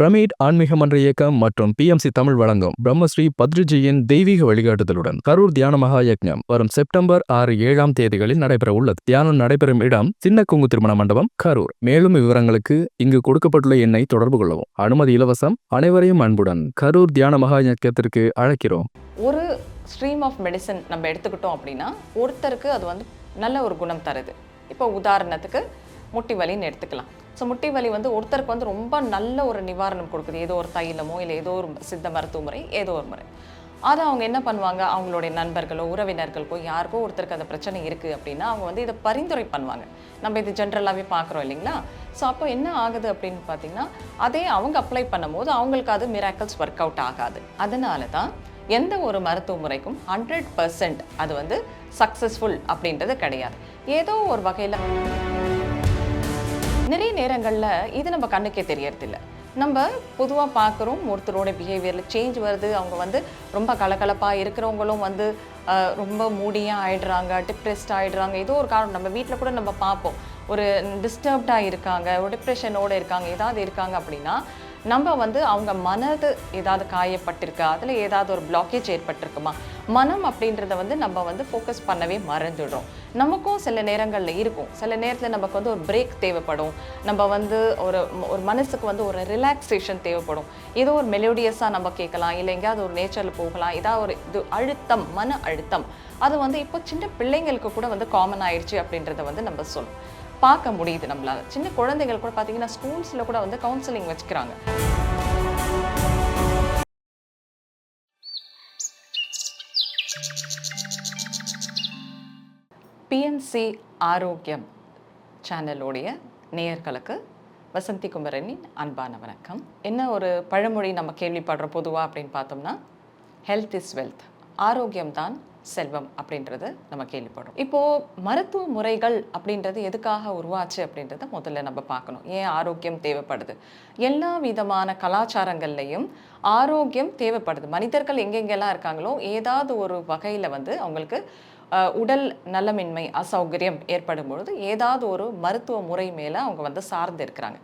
Pyramid ஆன்மீக மன்ற இயக்கம் மற்றும் பிஎம்சி தமிழ் வழங்கும் பிரம்மஸ்ரீ பத்ரிஜியின் தெய்வீக வழிகாட்டுதலுடன் கரூர் தியான மகா யக்ஞம் வரும் செப்டம்பர் ஆறு ஏழாம் தேதிகளில் நடைபெற உள்ளது தியானம் நடைபெறும் இடம் சின்ன குங்கு திருமண மண்டபம் கரூர். மேலும் விவரங்களுக்கு இங்கு கொடுக்கப்பட்டுள்ள எண்ணை தொடர்பு கொள்ளவும். அனுமதி இலவசம் அனைவரையும் அன்புடன் கரூர் தியான மகா யக்கத்திற்கு அழைக்கிறோம். ஒரு ஸ்ட்ரீம் ஆஃப் மெடிசன் நம்ம எடுத்துக்கிட்டோம் அப்படின்னா ஒருத்தருக்கு அது வந்து நல்ல ஒரு குணம் தருது. இப்போ உதாரணத்துக்கு முட்டி வலின்னு எடுத்துக்கலாம். ஸோ முட்டி வலி வந்து ஒருத்தருக்கு வந்து ரொம்ப நல்ல ஒரு நிவாரணம் கொடுக்குது. ஏதோ ஒரு தைலமோ இல்லை ஏதோ ஒரு சித்த மருத்துவ முறை ஏதோ ஒரு முறை. அதை அவங்க என்ன பண்ணுவாங்க? அவங்களுடைய நண்பர்களோ உறவினர்களுக்கோ யாருக்கோ ஒருத்தருக்கு அந்த பிரச்சனை இருக்குது அப்படின்னா அவங்க வந்து இதை பரிந்துரை பண்ணுவாங்க. நம்ம இது ஜென்ரலாகவே பார்க்குறோம் இல்லைங்களா? ஸோ அப்போ என்ன ஆகுது அப்படின்னு பார்த்தீங்கன்னா அதே அவங்க அப்ளை பண்ணும்போது அவங்களுக்கு அது மிராக்கல்ஸ் ஒர்க் அவுட் ஆகாது. அதனால தான் எந்த ஒரு மருத்துவ முறைக்கும் ஹண்ட்ரட் பர்சன்ட் அது வந்து சக்ஸஸ்ஃபுல் அப்படின்றது கிடையாது. ஏதோ ஒரு வகையில் நிறைய நேரங்களில் இது நம்ம கண்ணுக்கே தெரியறதில்ல. நம்ம பொதுவாக பார்க்குறோம் ஒருத்தரோட பிஹேவியரில் சேஞ்ச் வருது. அவங்க வந்து ரொம்ப கலகலப்பாக இருக்கிறவங்களும் வந்து ரொம்ப மூடியாக ஆயிடுறாங்க டிப்ரெஸ்ட் ஆகிடுறாங்க ஏதோ ஒரு காரணம். நம்ம வீட்டில் கூட நம்ம பார்ப்போம். ஒரு டிஸ்டர்ப்டாக இருக்காங்க ஒரு டிப்ரெஷனோடு இருக்காங்க ஏதாவது இருக்காங்க அப்படின்னா நம்ம வந்து அவங்க மனது ஏதாவது காயப்பட்டிருக்கா அதில் ஏதாவது ஒரு பிளாக்கேஜ் ஏற்பட்டிருக்குமா? மனம் அப்படின்றத வந்து நம்ம வந்து ஃபோக்கஸ் பண்ணவே மறந்துடுறோம். நமக்கும் சில நேரங்களில் இருக்கும். சில நேரத்தில் நமக்கு வந்து ஒரு பிரேக் தேவைப்படும். நம்ம வந்து ஒரு ஒரு மனசுக்கு வந்து ஒரு ரிலாக்ஸேஷன் தேவைப்படும். ஏதோ ஒரு மெலோடியஸாக நம்ம கேட்கலாம் இல்லை எங்கேயாவது ஒரு நேச்சரில் போகலாம் ஏதாவது ஒரு இது அழுத்தம் மன அழுத்தம். அது வந்து இப்போ சின்ன பிள்ளைங்களுக்கு கூட வந்து காமன் ஆயிடுச்சு அப்படின்றத வந்து நம்ம சொல்லணும். பார்க்க முடியுது நம்மளால். சின்ன குழந்தைகள் கூட பார்த்தீங்கன்னா ஸ்கூல்ஸில் கூட வந்து கவுன்சிலிங் வச்சுக்கிறாங்க. பிஎன்சி ஆரோக்கியம் சேனலோடைய நேயர்களுக்கு வசந்தி குமரனின் அன்பான வணக்கம். என்ன ஒரு பழமொழி நம்ம கேள்விப்படுறோம் பொதுவாக அப்படின்னு பார்த்தோம்னா ஹெல்த் இஸ் வெல்த் ஆரோக்கியம் தான் செல்வம் அப்படின்றது நம்ம கேள்விப்படுறோம் இப்போது மருத்துவ முறைகள் அப்படின்றது எதுக்காக உருவாச்சு அப்படின்றத முதல்ல நம்ம பார்க்கணும். ஏன் ஆரோக்கியம் தேவைப்படுது? எல்லா விதமான கலாச்சாரங்கள்லையும் ஆரோக்கியம் தேவைப்படுது. மனிதர்கள் எங்கெங்கெல்லாம் இருக்காங்களோ ஏதாவது ஒரு வகையில் வந்து அவங்களுக்கு உடல் நலமின்மை அசௌகரியம் ஏற்படும் பொழுது ஏதாவது ஒரு மருத்துவ முறை மேலே அவங்க வந்து சார்ந்து இருக்கிறாங்க.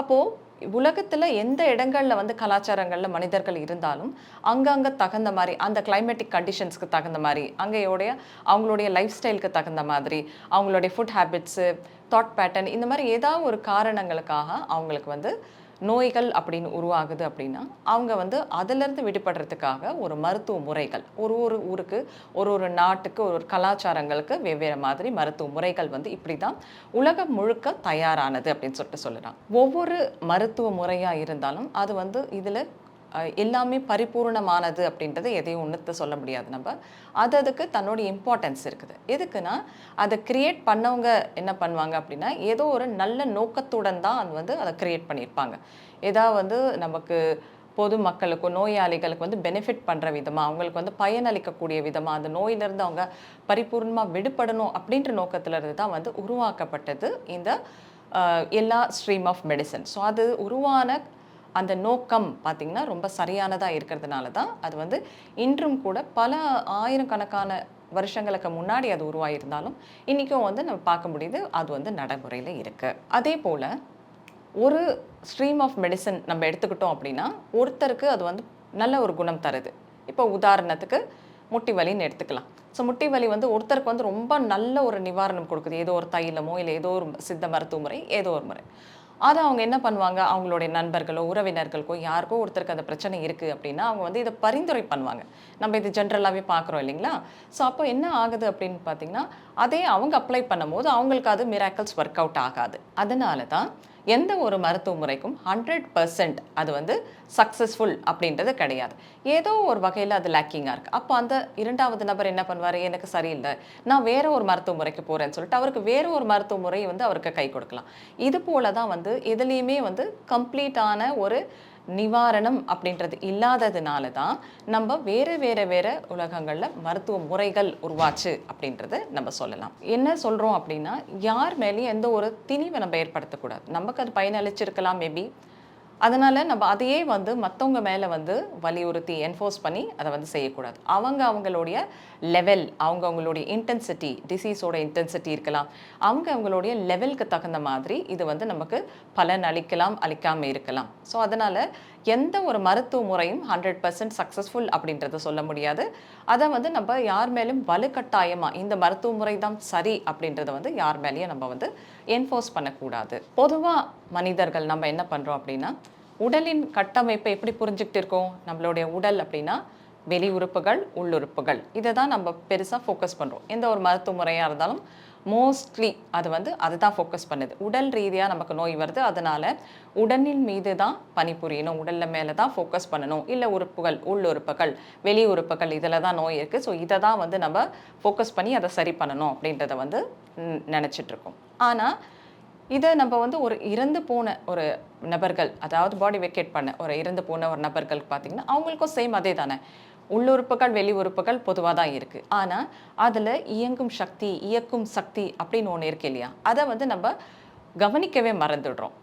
அப்போது உலகத்தில் எந்த இடங்களில் வந்து கலாச்சாரங்களில் மனிதர்கள் இருந்தாலும் அங்கங்கே தகுந்த மாதிரி அந்த கிளைமேட்டிக் கண்டிஷன்ஸ்க்கு தகுந்த மாதிரி அங்கேயோடைய அவங்களுடைய லைஃப் ஸ்டைலுக்கு தகுந்த மாதிரி அவங்களுடைய ஃபுட் ஹேபிட்ஸு தாட் பேட்டர்ன் இந்த மாதிரி ஏதாவது ஒரு காரணங்களுக்காக அவங்களுக்கு வந்து நோய்கள் அப்படின்னு உருவாகுது அப்படின்னா அவங்க வந்து அதிலிருந்து விடுபடுறதுக்காக ஒரு மருத்துவ முறைகள் ஒரு ஒரு ஊருக்கு ஒரு ஒரு நாட்டுக்கு ஒரு ஒரு கலாச்சாரங்களுக்கு வெவ்வேறு மாதிரி மருத்துவ முறைகள் வந்து இப்படி தான் உலகம் முழுக்க தயாரானது அப்படின்னு சொல்லிட்டு சொல்லலாம். ஒவ்வொரு மருத்துவ முறையாக இருந்தாலும் அது வந்து இதில் எல்லாமே பரிபூர்ணமானது அப்படின்றத எதையும் ஒன்றுத்த சொல்ல முடியாது நம்ம. அது அதுக்கு தன்னோட இம்பார்ட்டன்ஸ் இருக்குது. எதுக்குன்னா அதை கிரியேட் பண்ணவங்க என்ன பண்ணுவாங்க அப்படின்னா ஏதோ ஒரு நல்ல நோக்கத்துடன் தான் அது வந்து அதை கிரியேட் பண்ணியிருப்பாங்க. ஏதாவது வந்து நமக்கு பொதுமக்களுக்கு நோயாளிகளுக்கு வந்து பெனிஃபிட் பண்ணுற விதமாக அவங்களுக்கு வந்து பயனளிக்கக்கூடிய விதமாக அந்த நோயிலிருந்து அவங்க பரிபூர்ணமாக விடுபடணும் அப்படின்ற நோக்கத்திலிருந்து தான் வந்து உருவாக்கப்பட்டது இந்த எல்லா ஸ்ட்ரீம் ஆஃப் மெடிசன் ஸோ அது உருவான அந்த நோக்கம் பார்த்திங்கன்னா ரொம்ப சரியானதாக இருக்கிறதுனால தான் அது வந்து இன்றும் கூட பல ஆயிரக்கணக்கான வருஷங்களுக்கு முன்னாடி அது உருவாகியிருந்தாலும் இன்றைக்கும் வந்து நம்ம பார்க்க முடியுது அது வந்து நடைமுறையில் இருக்குது அதே போல் ஒரு ஸ்ட்ரீம் ஆஃப் மெடிசன் நம்ம எடுத்துக்கிட்டோம் அப்படின்னா ஒருத்தருக்கு அது வந்து நல்ல ஒரு குணம் தருது. இப்போ உதாரணத்துக்கு முட்டி வலின்னு எடுத்துக்கலாம். ஸோ முட்டி வலி வந்து ஒருத்தருக்கு வந்து ரொம்ப நல்ல ஒரு நிவாரணம் கொடுக்குது. ஏதோ ஒரு தைலமோ இல்லை ஏதோ ஒரு சித்த மருத்துவ முறை ஏதோ ஒரு முறை. அதை அவங்க என்ன பண்ணுவாங்க? அவங்களுடைய நண்பர்களோ உறவினர்களுக்கோ யாருக்கோ ஒருத்தருக்கு அந்த பிரச்சனை இருக்குது அப்படின்னா அவங்க வந்து இதை பரிந்துரை பண்ணுவாங்க. நம்ம இது ஜென்ரலாகவே பார்க்குறோம் இல்லைங்களா? ஸோ அப்போ என்ன ஆகுது அப்படின்னு பார்த்தீங்கன்னா அதே அவங்க அப்ளை பண்ணும்போது அவங்களுக்கு அது மிராக்கல்ஸ் ஒர்க் அவுட் ஆகாது. அதனால தான் எந்த ஒரு மருத்துவ முறைக்கும் ஹண்ட்ரட் பர்சன்ட் அது வந்து சக்ஸஸ்ஃபுல் அப்படின்றது கிடையாது. ஏதோ ஒரு வகையில் அது லேக்கிங்காக இருக்குது அப்போ அந்த இரண்டாவது நபர் என்ன பண்ணுவார்? எனக்கு சரியில்லை. நான் வேற ஒரு மருத்துவ முறைக்கு போகிறேன்னு சொல்லிட்டு அவருக்கு வேற ஒரு மருத்துவ முறை வந்து அவருக்கு கை கொடுக்கலாம். இது போல தான் வந்து எதுலேயுமே வந்து கம்ப்ளீட்டான ஒரு நிவாரணம் அப்படின்றது இல்லாததுனால தான் நம்ம வேறு வேறு வேறு உலகங்களில் மருத்துவ முறைகள் உருவாச்சு அப்படின்றத நம்ம சொல்லலாம். என்ன சொல்கிறோம் அப்படின்னா யார் மேலேயும் எந்த ஒரு திணிவை நம்ம ஏற்படுத்தக்கூடாது. நமக்கு அது பயனளிச்சிருக்கலாம் மேபி அதனால் நம்ம அதையே வந்து மற்றவங்க மேலே வந்து வலியுறுத்தி என்ஃபோர்ஸ் பண்ணி அதை வந்து செய்யக்கூடாது. அவங்க அவங்களுடைய லெவல் அவங்க அவங்களுடைய இன்டென்சிட்டி டிசீஸோட இன்டென்சிட்டி இருக்கலாம். அவங்க அவங்களுடைய லெவலுக்கு தகுந்த மாதிரி இது வந்து நமக்கு பலன் அளிக்கலாம் அளிக்காமல் இருக்கலாம். ஸோ அதனால் எந்த ஒரு மருத்துவ முறையும் ஹண்ட்ரட் பர்சன்ட் சக்ஸஸ்ஃபுல் அப்படின்றத சொல்ல முடியாது. அதை வந்து நம்ம யார் மேலும் வலுக்கட்டாயமாக இந்த மருத்துவ முறை தான் சரி அப்படின்றத வந்து யார் மேலேயும் நம்ம வந்து என்ஃபோர்ஸ் பண்ணக்கூடாது. பொதுவாக மனிதர்கள் நம்ம என்ன பண்ணுறோம் அப்படின்னா உடலின் கட்டமைப்பை எப்படி புரிஞ்சுக்கிட்டு இருக்கோம்? நம்மளுடைய உடல் அப்படின்னா வெளி உறுப்புகள் உள்ளுறுப்புகள். இதை தான் நம்ம பெருசாக ஃபோக்கஸ் பண்ணுறோம் எந்த ஒரு மருத்துவ முறையாக இருந்தாலும் மோஸ்ட்லி அது வந்து அதுதான் ஃபோக்கஸ் பண்ணுது. உடல் ரீதியாக நமக்கு நோய் வருது. அதனால் உடலின் மீது தான் பணிபுரியணும். உடலில் மேலே தான் ஃபோக்கஸ் பண்ணணும். இல்லை உறுப்புகள் உள்ளுறுப்புகள் வெளி உறுப்புகள் இதில் தான் நோய் இருக்குது ஸோ இதை தான் வந்து நம்ம ஃபோக்கஸ் பண்ணி அதை சரி பண்ணணும் அப்படின்றத வந்து நினச்சிட்ருக்கோம் ஆனால் இதை நம்ம வந்து ஒரு இறந்து போன ஒரு நபர்கள் அதாவது பாடி வெக்கேட் பண்ண ஒரு இறந்து போன ஒரு நபர்களுக்கு பார்த்திங்கன்னா அவங்களுக்கும் சேம் அதே தானே உள்ளுறுப்புகள் வெளி உறுப்புகள் பொதுவாக தான் இருக்குது ஆனால் அதில் இயங்கும் சக்தி இயக்கும் சக்தி அப்படின்னு ஒன்று இருக்கு இல்லையா? அதை வந்து நம்ம கவனிக்கவே மறந்துடுறோம்.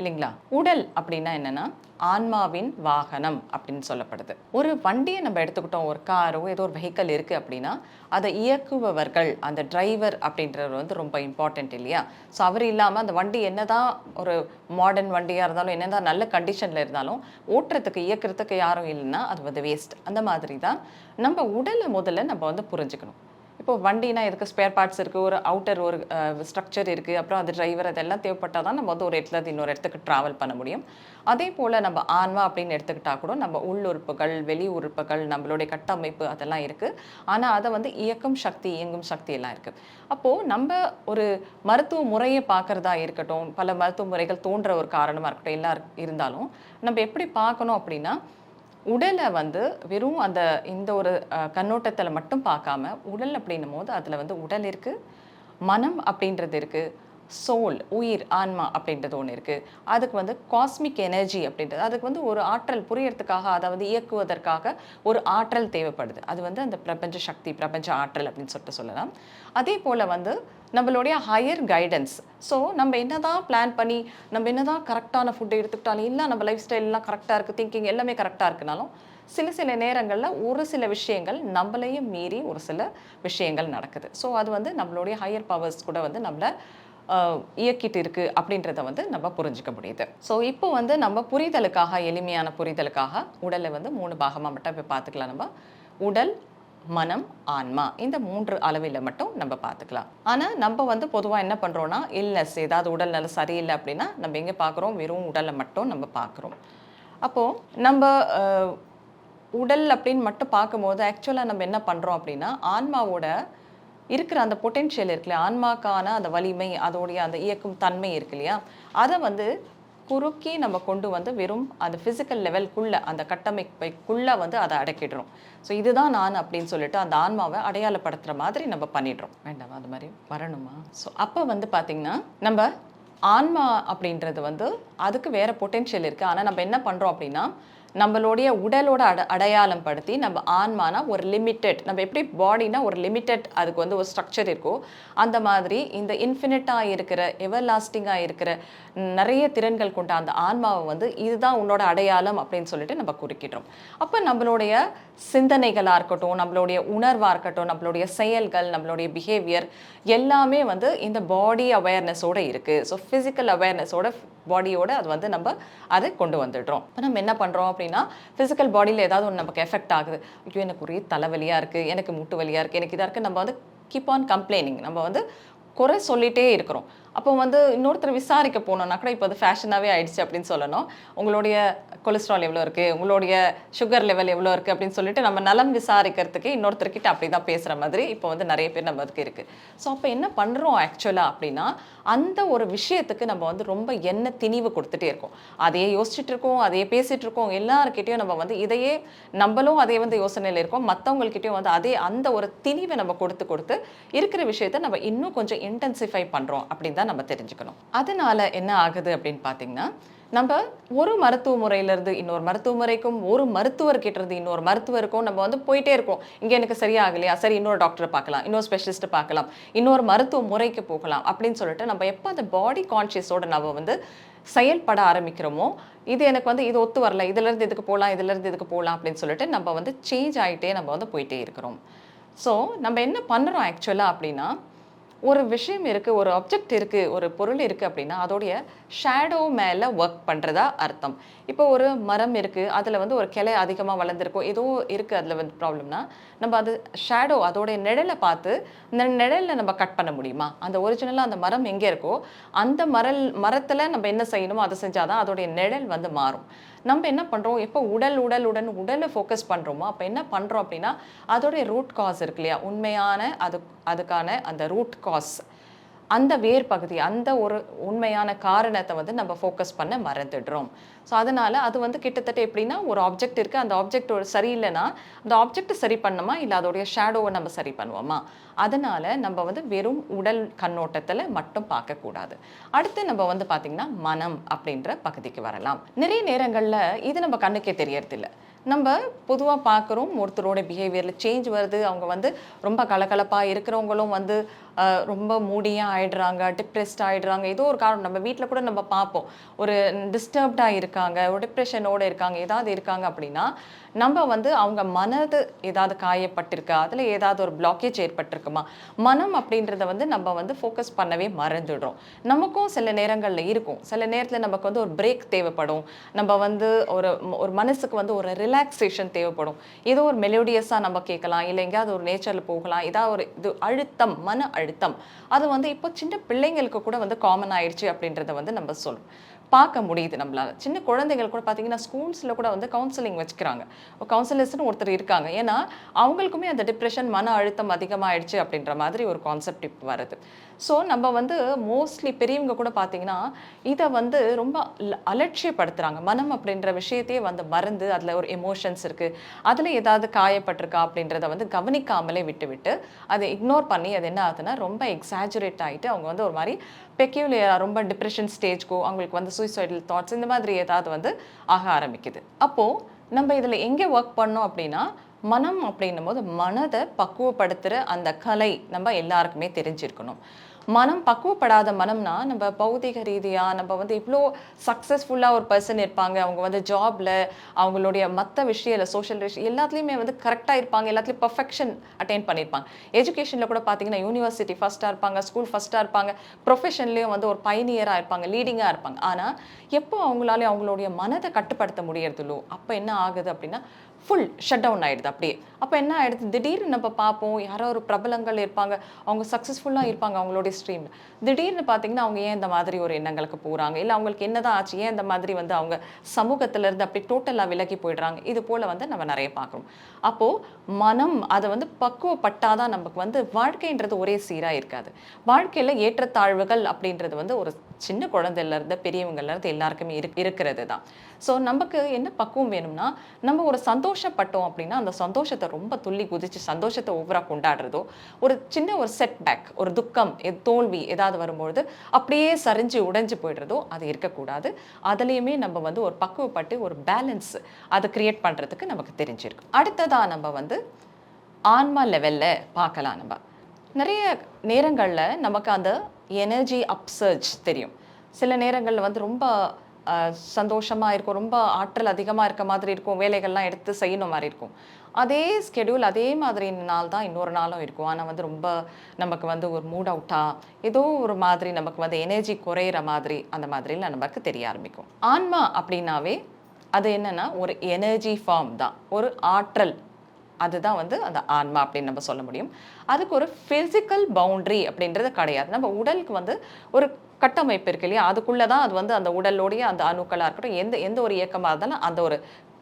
இல்லைங்களா? உடல் அப்படின்னா என்னன்னா ஆன்மாவின் வாகனம் அப்படின்னு சொல்லப்படுது. ஒரு வண்டியை நம்ம எடுத்துக்கிட்டோம் ஒரு காரோ ஏதோ ஒரு வெஹிக்கல் இருக்குது அப்படின்னா அதை இயக்குபவர்கள் அந்த டிரைவர் அப்படின்றவர் வந்து ரொம்ப இம்பார்ட்டன்ட் இல்லையா? ஸோ அவர் இல்லாமல் அந்த வண்டி என்னதான் ஒரு மாடர்ன் வண்டியாக இருந்தாலும் என்னதான் நல்ல கண்டிஷனில் இருந்தாலும் ஓட்டுறதுக்கு இயக்கிறதுக்கு யாரும் இல்லைன்னா அது வந்து வேஸ்ட் அந்த மாதிரி தான் நம்ம உடலை முதல்ல நம்ம வந்து புரிஞ்சுக்கணும். இப்போ வண்டினா இதுக்கு ஸ்பேர் பார்ட்ஸ் இருக்குது ஒரு அவுட்டர் ஒரு ஸ்ட்ரக்சர் இருக்குது அப்புறம் அது டிரைவர் அதெல்லாம் தேவைப்பட்டால் தான் நம்ம வந்து ஒரு இடத்துல இன்னொரு இடத்துக்கு ட்ராவல் பண்ண முடியும். அதே போல் நம்ம ஆன்மா அப்படின்னு எடுத்துக்கிட்டா கூட நம்ம உள்ளுறுப்புகள் வெளி உறுப்புகள் நம்மளுடைய கட்டமைப்பு அதெல்லாம் இருக்குது ஆனால் அதை வந்து இயக்கும் சக்தி இயங்கும் சக்தி எல்லாம் இருக்குது அப்போது நம்ம ஒரு மருத்துவ முறையை பார்க்குறதா இருக்கட்டும் பல மருத்துவ முறைகள் தோன்ற ஒரு காரணமாக இருக்கட்டும் எல்லாம் இருந்தாலும் நம்ம எப்படி பார்க்கணும் அப்படின்னா உடலை வந்து வெறும் அந்த இந்த ஒரு கண்ணோட்டத்தில் மட்டும் பார்க்காம உடல் அப்படின்னும் போது அதில் வந்து உடல் இருக்குது மனம் அப்படின்றது இருக்குது சோல் உயிர் ஆன்மா அப்படின்றது ஒன்று இருக்குது அதுக்கு வந்து காஸ்மிக் எனர்ஜி அப்படின்றது. அதுக்கு வந்து ஒரு ஆற்றல் புரியறதுக்காக அதை வந்து இயக்குவதற்காக ஒரு ஆற்றல் தேவைப்படுது. அது வந்து அந்த பிரபஞ்ச சக்தி பிரபஞ்ச ஆற்றல் அப்படின்னு சொல்லிட்டு சொல்லலாம். அதே போல் வந்து நம்மளுடைய ஹையர் கைடன்ஸ் ஸோ நம்ம என்னதான் பிளான் பண்ணி நம்ம என்னதான் கரெக்டான ஃபுட்டை எடுத்துக்கிட்டாலும் இல்லை நம்ம லைஃப் ஸ்டைல்லாம் கரெக்டாக இருக்குது திங்கிங் எல்லாமே கரெக்டாக இருக்குனாலும் சில சில நேரங்களில் ஒரு சில விஷயங்கள் நம்மளையும் மீறி ஒரு சில விஷயங்கள் நடக்குது. ஸோ அது வந்து நம்மளுடைய ஹையர் பவர்ஸ் கூட வந்து நம்மளை இயக்கிட்டு இருக்குது அப்படின்றத வந்து நம்ம புரிஞ்சுக்க முடியுது. ஸோ இப்போ வந்து நம்ம புரிதலுக்காக எளிமையான புரிதலுக்காக உடலை வந்து மூணு பாகமாக மட்டும் இப்போ பார்த்துக்கலாம் நம்ம. உடல் மனம் ஆன்மா. இந்த மூன்று அளவில் மட்டும் நம்ம பார்த்துக்கலாம். ஆனால் நம்ம வந்து பொதுவாக என்ன பண்ணுறோன்னா இல்லை ஏதாவது உடல் நல சரியில்லை அப்படின்னா நம்ம எங்கே பார்க்குறோம்? வெறும் உடலை மட்டும் நம்ம பார்க்குறோம். அப்போது நம்ம உடல் அப்படின்னு மட்டும் பார்க்கும்போது ஆக்சுவலாக நம்ம என்ன பண்ணுறோம் அப்படின்னா ஆன்மாவோட இருக்கிற அந்த பொட்டென்ஷியல் இருக்கு இல்லையா ஆன்மாக்கான அந்த வலிமை அதோடைய அந்த இயக்கும் தன்மை இருக்கு இல்லையா? அதை வந்து குறுக்கி நம்ம கொண்டு வந்து வெறும் அந்த ஃபிசிக்கல் லெவல்குள்ளே அந்த கட்டமைப்பைக்குள்ளே வந்து அதை அடக்கிடுறோம். ஸோ இதுதான் நான் அப்படின்னு சொல்லிட்டு அந்த ஆன்மாவை அடையாளப்படுத்துகிற மாதிரி நம்ம பண்ணிடுறோம். வேண்டாமா? அது மாதிரி வரணுமா? ஸோ அப்போ வந்து பார்த்திங்கன்னா நம்ம ஆன்மா அப்படின்றது வந்து அதுக்கு வேறு பொட்டென்ஷியல் இருக்குது ஆனால் நம்ம என்ன பண்ணுறோம் அப்படின்னா நம்மளுடைய உடலோட அட அடையாளம் படுத்தி நம்ம ஆன்மானா ஒரு லிமிட்டெட் நம்ம எப்படி பாடினா ஒரு லிமிட்டெட் அதுக்கு வந்து ஒரு ஸ்ட்ரக்சர் இருக்கோ அந்த மாதிரி இந்த இன்ஃபினிட்டாக இருக்கிற எவர் லாஸ்டிங்காக இருக்கிற நிறைய திறன்கள் கொண்ட அந்த ஆன்மாவை வந்து இதுதான் உன்னோட அடையாளம் அப்படின்னு சொல்லிட்டு நம்ம குறுக்கிடுறோம். அப்போ நம்மளுடைய சிந்தனைகளாக இருக்கட்டும் நம்மளுடைய உணர்வாக இருக்கட்டும் நம்மளுடைய செயல்கள் நம்மளுடைய பிஹேவியர் எல்லாமே வந்து இந்த பாடி அவேர்னஸோட இருக்குது ஸோ ஃபிசிக்கல் அவேர்னஸோட பாடியோட அது வந்து நம்ம அதை கொண்டு வந்துடுறோம். இப்போ நம்ம என்ன பண்ணுறோம் அப்படின்னா ஃபிசிக்கல் பாடியில் ஏதாவது ஒன்று நமக்கு எஃபெக்ட் ஆகுது. ஐயோ எனக்கு ஒரே தலைவலியாக இருக்குது எனக்கு மூட்டு வலியாக இருக்குது எனக்கு இதாக இருக்குது நம்ம வந்து கீப் ஆன் கம்ப்ளைனிங் நம்ம வந்து குறை சொல்லிட்டே இருக்கிறோம். அப்போ வந்து இன்னொருத்தர் விசாரிக்க போனோம்னா கூட இப்போ அது ஃபேஷனாகவே ஆயிடுச்சு அப்படின்னு சொல்லணும். உங்களுடைய கொலஸ்ட்ரால் எவ்வளோ இருக்குது உங்களுடைய சுகர் லெவல் எவ்வளோ இருக்குது அப்படின்னு சொல்லிட்டு நம்ம நலம் விசாரிக்கிறதுக்கு இன்னொருத்தர்கிட்ட அப்படி தான் பேசுகிற மாதிரி இப்போ வந்து நிறைய பேர் நம்மளுக்கு இருக்குது ஸோ அப்போ என்ன பண்ணுறோம் ஆக்சுவலாக அப்படின்னா அந்த ஒரு விஷயத்துக்கு நம்ம வந்து ரொம்ப என்ன திணிவு கொடுத்துட்டே இருக்கோம். அதையே யோசிச்சுட்டு இருக்கோம் அதையே பேசிகிட்டு இருக்கோம். எல்லாருக்கிட்டையும் நம்ம வந்து இதையே நம்மளும் அதே வந்து யோசனையில் இருக்கோம். மற்றவங்கக்கிட்டையும் வந்து அதே அந்த ஒரு திணிவை நம்ம கொடுத்து கொடுத்து இருக்கிற விஷயத்த நம்ம இன்னும் கொஞ்சம் இன்டென்சிஃபை பண்ணுறோம் அப்படின்னு தான் நம்ம தெரிஞ்சுக்கணும். அதனால என்ன ஆகுது அப்படின்னு பார்த்தீங்கன்னா நம்ம ஒரு மருத்துவ முறையிலேருந்து இன்னொரு மருத்துவ முறைக்கும் ஒரு மருத்துவர்கிட்ட இருந்து இன்னொரு மருத்துவருக்கும் நம்ம வந்து போயிட்டே இருக்கோம். இங்கே எனக்கு சரியாகலையா? சரி இன்னொரு டாக்டரை பார்க்கலாம் இன்னொரு ஸ்பெஷலிஸ்ட்டை பார்க்கலாம் இன்னொரு மருத்துவ முறைக்கு போகலாம் அப்படின்னு சொல்லிட்டு நம்ம எப்போ அந்த பாடி கான்ஷியஸோட நம்ம வந்து செயல்பட ஆரம்பிக்கிறோமோ இது எனக்கு வந்து இது ஒத்து வரல இதுலேருந்து இதுக்கு போகலாம் இதுலேருந்து இதுக்கு போகலாம் அப்படின்னு சொல்லிட்டு நம்ம வந்து சேஞ்ச் ஆகிட்டே நம்ம வந்து போயிட்டே இருக்கிறோம். ஸோ நம்ம என்ன பண்ணுறோம் ஆக்சுவலாக அப்படின்னா ஒரு விஷயம் இருக்குது ஒரு ஆப்ஜெக்ட் இருக்குது ஒரு பொருள் இருக்குது அப்படின்னா அதோடைய ஷேடோ மேலே ஒர்க் பண்ணுறதா அர்த்தம். இப்போ ஒரு மரம் இருக்குது அதில் வந்து ஒரு கிளை அதிகமாக வளர்ந்துருக்கும் ஏதோ இருக்குது அதில் வந்து ப்ராப்ளம்னா நம்ம அது ஷேடோ அதோடைய நிழலை பார்த்து இந்த நிழலில் நம்ம கட் பண்ண முடியுமா? அந்த ஒரிஜினலாக அந்த மரம் எங்கே இருக்கோ அந்த மரல் மரத்தில் நம்ம என்ன செய்யணுமோ அதை செஞ்சால் தான் அதோடைய நிழல் வந்து மாறும். நம்ம என்ன பண்ணுறோம் எப்போ உடல் உடல் உடன் உடலை ஃபோக்கஸ் பண்ணுறோமோ அப்போ என்ன பண்ணுறோம் அப்படின்னா அதோடைய ரூட் காஸ் இருக்கு இல்லையா? உண்மையான அது அதுக்கான அந்த ரூட் காஸ் அந்த வேர் பகுதி அந்த ஒரு உண்மையான காரணத்தை வந்து நம்ம ஃபோக்கஸ் பண்ண மறந்துடுறோம். ஸோ அதனால் அது வந்து கிட்டத்தட்ட எப்படின்னா ஒரு ஆப்ஜெக்ட் இருக்குது அந்த ஆப்ஜெக்ட் ஒரு சரியில்லைன்னா அந்த ஆப்ஜெக்ட் சரி பண்ணணுமா? இல்லை அதோடைய ஷேடோவை நம்ம சரி பண்ணுவோமா? அதனால் நம்ம வந்து வெறும் உடல் கண்ணோட்டத்தில் மட்டும் பார்க்கக்கூடாது. அடுத்து நம்ம வந்து பார்த்திங்கன்னா மனம் அப்படின்ற பகுதிக்கு வரலாம். நிறைய நேரங்களில் இது நம்ம கண்ணுக்கே தெரியறதில்ல. நம்ம பொதுவாக பார்க்குறோம் ஒருத்தரோட பிஹேவியரில் சேஞ்ச் வருது. அவங்க வந்து ரொம்ப கலகலப்பாக இருக்கிறவங்களும் வந்து ரொம்ப மூடியாக ஆயிடுறாங்க டிப்ரெஸ்ட் ஆயிடுறாங்க. ஏதோ ஒரு காரணம். நம்ம வீட்டில் கூட நம்ம பார்ப்போம். ஒரு டிஸ்டர்ப்டாக இருக்காங்க ஒரு டிப்ரெஷனோடு இருக்காங்க ஏதாவது இருக்காங்க அப்படின்னா நம்ம வந்து அவங்க மனது ஏதாவது காயப்பட்டிருக்கா? அதில் ஏதாவது ஒரு பிளாக்கேஜ் ஏற்பட்டிருக்குமா? மனம் அப்படின்றத வந்து நம்ம வந்து ஃபோக்கஸ் பண்ணவே மறந்துடுறோம். நமக்கும் சில நேரங்களில் இருக்கும். சில நேரத்தில் நமக்கு வந்து ஒரு பிரேக் தேவைப்படும். நம்ம வந்து ஒரு ஒரு மனசுக்கு வந்து ஒரு ரிலாக்ஸேஷன் தேவைப்படும். ஏதோ ஒரு மெலோடியஸாக நம்ம கேட்கலாம். இல்லை எங்கேயாவது ஒரு நேச்சரில் போகலாம். ஏதாவது ஒரு இது அழுத்தம் மன அழுத்தம். அது வந்து இப்போ சின்ன பிள்ளைங்களுக்கு கூட வந்து காமன் ஆயிடுச்சு அப்படின்றத வந்து நம்ம சொல்கிறோம் பார்க்க முடியுது நம்மளால. சின்ன குழந்தைகள் கூட பார்த்தீங்கன்னா ஸ்கூல்ஸில் கூட வந்து கவுன்சிலிங் வச்சுக்கிறாங்க. கவுன்சிலர்ஸ்னு ஒருத்தர் இருக்காங்க. ஏன்னா அவங்களுக்குமே அந்த டிப்ரெஷன் மன அழுத்தம் அதிகமாகிடுச்சு அப்படின்ற மாதிரி ஒரு கான்செப்ட் இப்போ வருது. ஸோ நம்ம வந்து மோஸ்ட்லி பெரியவங்க கூட பார்த்தீங்கன்னா இதை வந்து ரொம்ப அலட்சியப்படுத்துகிறாங்க மனம் அப்படின்ற விஷயத்தையே வந்து மறந்து அதில் ஒரு எமோஷன்ஸ் இருக்குது அதில் ஏதாவது காயப்பட்டிருக்கா அப்படின்றத வந்து கவனிக்காமலே விட்டுவிட்டு அதை இக்னோர் பண்ணி அது என்ன ஆகுதுன்னா ரொம்ப எக்ஸாஜுரேட் ஆகிட்டு அவங்க வந்து ஒரு மாதிரி பெக்யூலியராக ரொம்ப டிப்ரெஷன் ஸ்டேஜ்க்கோ அவங்களுக்கு வந்து சூசைடல் தாட்ஸ் இந்த மாதிரி ஏதாவது வந்து ஆக ஆரம்பிக்குது. அப்போது நம்ம இதில் எங்கே ஒர்க் பண்ணோம் அப்படின்னா மனம் அப்படின்னும் போது மனதை பக்குவப்படுத்துகிற அந்த கலை நம்ம எல்லாருக்குமே தெரிஞ்சிருக்கணும். மனம் பக்குவப்படாத மனம்னா நம்ம பௌதிக ரீதியாக நம்ம வந்து இவ்வளோ சக்ஸஸ்ஃபுல்லாக ஒரு பர்சன் இருப்பாங்க. அவங்க வந்து ஜாபில் அவங்களுடைய மற்ற விஷயம் சோஷியல் விஷயம் எல்லாத்துலேயுமே வந்து கரெக்டாக இருப்பாங்க. எல்லாத்துலேயும் பர்ஃபெக்ஷன் அட்டைன் பண்ணியிருப்பாங்க எஜுகேஷனில் கூட பார்த்தீங்கன்னா யூனிவர்சிட்டி ஃபஸ்ட்டாக இருப்பாங்க ஸ்கூல் ஃபஸ்ட்டாக இருப்பாங்க. ப்ரொஃபஷன்லேயும் வந்து ஒரு பயனியராக இருப்பாங்க லீடிங்காக இருப்பாங்க. ஆனால் எப்போ அவங்களாலே அவங்களுடைய மனதை கட்டுப்படுத்த முடியறதில்லோ அப்போ என்ன ஆகுது அப்படின்னா ஃபுல் ஷட் டவுன் ஆயிடுது அப்படியே. அப்போ என்ன ஆயிடுது? திடீர்னு நம்ம பார்ப்போம் யாரோ ஒரு பிரபலங்கள் இருப்பாங்க அவங்க சக்ஸஸ்ஃபுல்லாக இருப்பாங்க அவங்களுடைய ஸ்ட்ரீம் திடீர்னு பார்த்தீங்கன்னா அவங்க ஏன் இந்த மாதிரி ஒரு எண்ணங்களுக்கு போகிறாங்க இல்லை அவங்களுக்கு என்னதான் ஆச்சு? ஏன் இந்த மாதிரி வந்து அவங்க சமூகத்திலேருந்து அப்படி டோட்டலாக விலகி போயிடுறாங்க? இது போல் வந்து நம்ம நிறைய பார்க்குறோம். அப்போது மனம் அதை வந்து பக்குவப்பட்டாதான் நமக்கு வந்து வாழ்க்கைன்றது ஒரே சீராக இருக்காது. வாழ்க்கையில் ஏற்றத்தாழ்வுகள் அப்படின்றது வந்து ஒரு சின்ன குழந்தையிலேருந்து பெரியவங்கள்லேருந்து எல்லாருக்குமே இரு இருக்கிறது தான் ஸோ நமக்கு என்ன பக்குவம் வேணும்னா நம்ம ஒரு சந்தோஷப்பட்டோம் அப்படின்னா அந்த சந்தோஷத்தை ரொம்ப துள்ளி குதித்து சந்தோஷத்தை ஓவராக கொண்டாடுறதோ ஒரு சின்ன ஒரு செட் பேக் ஒரு துக்கம் எ- தோல்வி ஏதாவது வரும்பொழுது அப்படியே சரிஞ்சு உடைஞ்சு போயிடுறதோ அது இருக்கக்கூடாது. அதுலேயுமே நம்ம வந்து ஒரு பக்குவப்பட்டு ஒரு பேலன்ஸ் அதை கிரியேட் பண்ணுறதுக்கு நமக்கு தெரிஞ்சிருக்கு. அடுத்ததாக நம்ம வந்து ஆன்மா லெவலில் பார்க்கலாம் நம்ம. நிறைய நேரங்களில் நமக்கு அந்த எனர்ஜி அப்சர்ஜ் தெரியும். சில நேரங்களில் வந்து ரொம்ப சந்தோஷமாக இருக்கும் ரொம்ப ஆற்றல் அதிகமாக இருக்க மாதிரி இருக்கும் வேலைகள்லாம் எடுத்து செய்யணும் மாதிரி இருக்கும். அதே ஸ்கெடியூல் அதே மாதிரி நாள் தான் இன்னொரு நாளும் இருக்கும். ஆனால் வந்து ரொம்ப நமக்கு வந்து ஒரு மூட் அவுட்டாக ஏதோ ஒரு மாதிரி நமக்கு வந்து எனர்ஜி குறையிற மாதிரி அந்த மாதிரிலாம் நமக்கு தெரிய ஆரம்பிக்கும். ஆன்மா அப்படின்னாவே அது என்னன்னா ஒரு எனர்ஜி ஃபார்ம் தான். ஒரு ஆற்றல் அதுதான் வந்து அந்த ஆன்மா அப்படின்னு நம்ம சொல்ல முடியும். அதுக்கு ஒரு ஃபிசிக்கல் பவுண்ட்ரி அப்படின்றது கிடையாது. நம்ம உடலுக்கு வந்து ஒரு கட்டமைப்பு இருக்கு இல்லையா? அதுக்குள்ளே தான் அது வந்து அந்த உடலோடைய அந்த அணுக்களாக இருக்கட்டும் எந்த எந்த ஒரு இயக்கமாக இருந்தாலும் அந்த ஒரு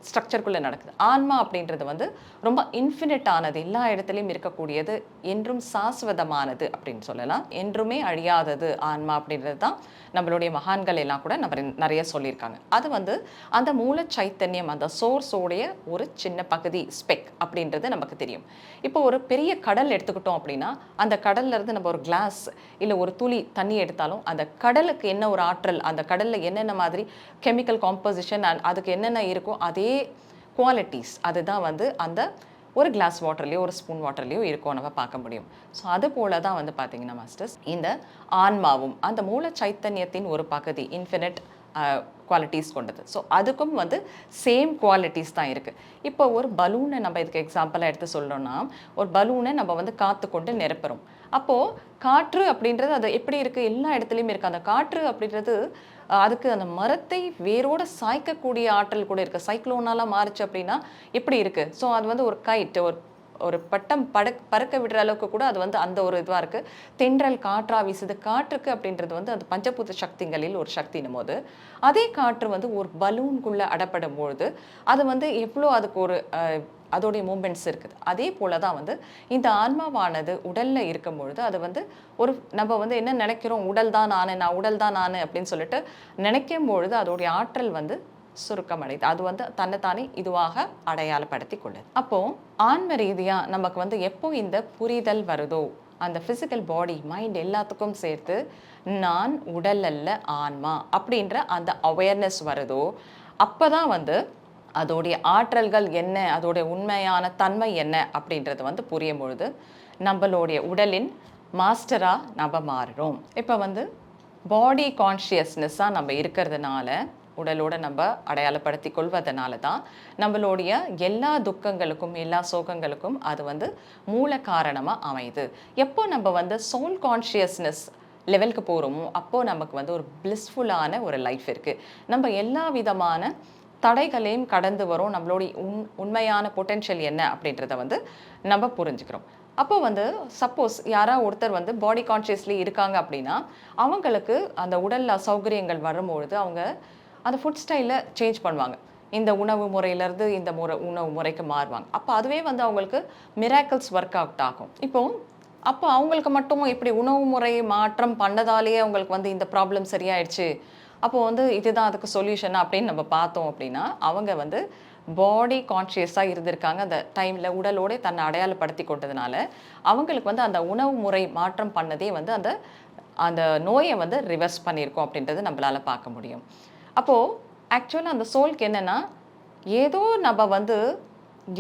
ஸ்ட்ரக்சருக்குள்ளே நடக்குது. ஆன்மா அப்படின்றது வந்து ரொம்ப இன்ஃபினிட் ஆனது எல்லா இடத்துலையும் இருக்கக்கூடியது என்றும் சாஸ்வதமானது அப்படின்னு சொல்லலாம். என்றுமே அழியாதது ஆன்மா அப்படின்றது தான் நம்மளுடைய மகான்கள் எல்லாம் கூட நம்ம நிறைய சொல்லியிருக்காங்க. அது வந்து அந்த மூல சைத்தன்யம் அந்த சோர்ஸோடைய ஒரு சின்ன பகுதி ஸ்பெக் அப்படின்றது நமக்கு தெரியும். இப்போ ஒரு பெரிய கடல் எடுத்துக்கிட்டோம் அப்படின்னா அந்த கடல்ல இருந்து நம்ம ஒரு கிளாஸ் இல்லை ஒரு துளி தண்ணி எடுத்தாலும் அந்த கடலுக்கு என்ன ஒரு ஆற்றல் அந்த கடலில் என்னென்ன மாதிரி கெமிக்கல் காம்போசிஷன் அதுக்கு என்னென்ன இருக்கோ அதே அதே குவாலிட்டிஸ் அதுதான் வந்து அந்த ஒரு கிளாஸ் வாட்டர்லேயோ ஒரு ஸ்பூன் வாட்டர்லேயோ இருக்கும் நம்ம பார்க்க முடியும். ஸோ அது போல தான் வந்து பார்த்தீங்கன்னா மாஸ்டர்ஸ் இந்த ஆன்மாவும் அந்த மூல சைத்தன்யத்தின் ஒரு பகுதி இன்ஃபினிட் குவாலிட்டிஸ் கொண்டது. ஸோ அதுக்கும் வந்து சேம் குவாலிட்டிஸ் தான் இருக்குது இப்போ ஒரு பலூனை நம்ம இதுக்கு எக்ஸாம்பிளாக எடுத்து சொல்லணும்னா ஒரு பலூனை நம்ம வந்து காற்று கொண்டு நிரப்புறோம். அப்போது காற்று அப்படின்றது அது எப்படி இருக்குது எல்லா இடத்துலையுமே இருக்குது அந்த காற்று அப்படின்றது அதுக்கு அந்த மரத்தை வேரோடு சாய்க்கக்கூடிய ஆற்றல் கூட இருக்குது சைக்ளோனாலாம் மாறுச்சு அப்படின்னா எப்படி இருக்குது ஸோ அது வந்து ஒரு கைட் ஒரு ஒரு பட்டம் படக் பறக்க விடுற அளவுக்கு கூட அது வந்து அந்த ஒரு இதுவாக இருக்குது தென்றல் காற்றா வீசுது. காற்றுக்கு அப்படின்றது வந்து அது பஞ்சபூத சக்திகளில் ஒரு சக்தினும் போது அதே காற்று வந்து ஒரு பலூன்குள்ளே அடப்படும் பொழுது அது வந்து எவ்வளோ அதுக்கு ஒரு அதோடைய மூமெண்ட்ஸ் இருக்குது. அதே போல தான் வந்து இந்த ஆன்மாவானது உடலில் இருக்கும் பொழுது அது வந்து ஒரு நம்ம வந்து என்ன நினைக்கிறோம்? உடல் தான் நான் நான் உடல் தான் நான் அப்படின்னு சொல்லிட்டு நினைக்கும் பொழுது அதோடைய ஆற்றல் வந்து சுருக்கமடையுது அது வந்து தன்னைத்தானே இதுவாக அடையாளப்படுத்தி கொள்ளுது. அப்போது ஆன்ம ரீதியாக நமக்கு வந்து எப்போ இந்த புரிதல் வருதோ அந்த ஃபிசிக்கல் பாடி மைண்ட் எல்லாத்துக்கும் சேர்த்து நான் உடல் அல்ல ஆன்மா அப்படின்ற அந்த அவேர்னஸ் வருதோ அப்போ தான் வந்து அதோடைய ஆற்றல்கள் என்ன? அதோடைய உண்மையான தன்மை என்ன? அப்படின்றது வந்து புரியும் பொழுது நம்மளுடைய உடலின் மாஸ்டராக நம்ம மாறுறோம். இப்போ வந்து பாடி கான்ஷியஸ்னஸ்ஸாக நம்ம இருக்கிறதுனால உடலோடு நம்ம அடையாளப்படுத்தி கொள்வதனால தான் நம்மளுடைய எல்லா துக்கங்களுக்கும் எல்லா சோகங்களுக்கும் அது வந்து மூல காரணமாக அமையுது. எப்போ நம்ம வந்து சோல் கான்ஷியஸ்னஸ் லெவலுக்கு போகிறோமோ அப்போது நமக்கு வந்து ஒரு பிளிஸ்ஃபுல்லான ஒரு லைஃப் இருக்குது நம்ம எல்லா விதமான தடைகளையும் கடந்து வரும். நம்மளுடைய உண் உண்மையான பொட்டென்ஷியல் என்ன அப்படின்றத வந்து நம்ம புரிஞ்சுக்கிறோம். அப்போ வந்து சப்போஸ் யாரா ஒருத்தர் வந்து பாடி கான்ஷியஸ்லி இருக்காங்க அப்படின்னா அவங்களுக்கு அந்த உடல் அசௌகரியங்கள் வரும்பொழுது அவங்க அந்த ஃபுட் ஸ்டைலில் சேஞ்ச் பண்ணுவாங்க. இந்த உணவு முறையிலேருந்து இந்த முறை உணவு முறைக்கு மாறுவாங்க. அப்போ அதுவே வந்து அவங்களுக்கு மிராக்கிள்ஸ் ஒர்க் அவுட் ஆகும். இப்போ அப்போ அவங்களுக்கு மட்டும் இப்படி உணவு முறை மாற்றம் பண்ணதாலேயே அவங்களுக்கு வந்து இந்த ப்ராப்ளம் சரியாயிடுச்சு. அப்போ வந்து இதுதான் அதுக்கு சொல்யூஷன் அப்படின்னு நம்ம பார்த்தோம் அப்படின்னா அவங்க வந்து பாடி கான்ஷியஸாக இருந்திருக்காங்க. அந்த டைமில் உடலோடே தன்னை அடையாளப்படுத்தி கொண்டதுனால அவங்களுக்கு வந்து அந்த உணவு முறை மாற்றம் பண்ணதே வந்து அந்த அந்த நோயை வந்து ரிவர்ஸ் பண்ணியிருக்கோம் அப்படின்றது நம்மளால் பார்க்க முடியும். அப்போது ஆக்சுவலாக அந்த சோல்க்கு என்னென்னா ஏதோ நம்ம வந்து